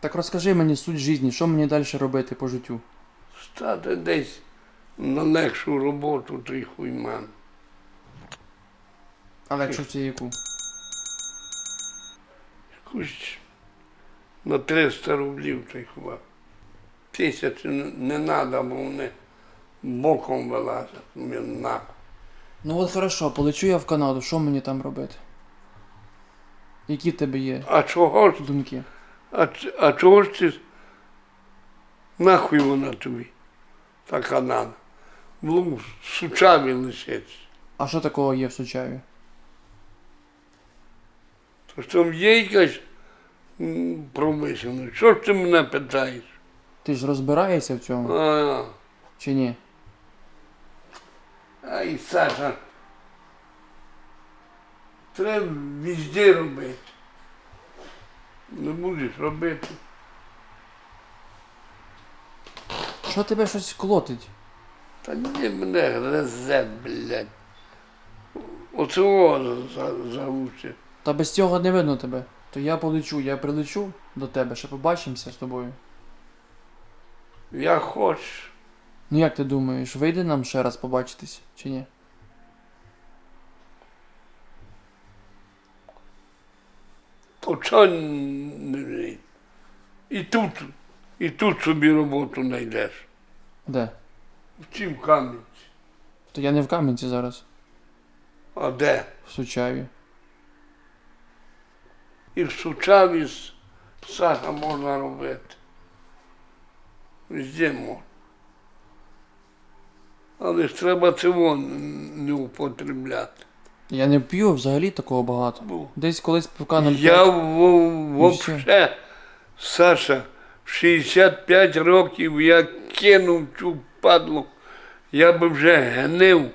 Так розкажи мені суть житті, що мені далі робити по життю? Стати десь на легшу роботу, то й хуй ман. Але якщо це яку? Якусь на 300 рублів той хіба. Тисячі не треба, бо вони боком вилазять. Нахуй. Ну от хорошо, полечу я в Канаду, що мені там робити? Які в тебе є А чого ж? думки? А, а чого ж ти? Нахуй вона тобі? Така надо. Ну, сучаві лишиться. А що такого є в Сучаві? То ж там є якась м, промишленість. Що ж ти мене питаєш? Ти ж розбираєшся в цьому А, чи ні? ай, Саша. Треба везде робити. Не будеш робити. Що тебе щось колотить? Та ні, мене гризе, блядь. Оцього за, за. Та без цього не видно тебе. То я полечу, я прилечу до тебе, ще побачимося з тобою. Я хочу. Ну як ти думаєш, вийде нам ще раз побачитись, чи ні? Вийде? І тут, і тут собі роботу знайдеш. Де? В чим камінь? То я не в Кам'янці зараз, А де? в Сучаві. І в Сучаві з Саша можна робити. Везде можна. Але ж треба цього не употребляти. Я не п'ю взагалі такого багато. Десь колись пивка на Я взагалі, Саша, в 65 років я кинув цю падлу, я би вже гнив.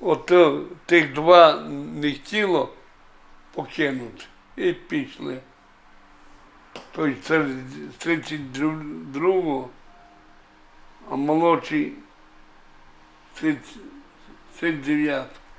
Ото тих два не хотіло покинути і пішли. Це з 32-го, а молодший з 39-го.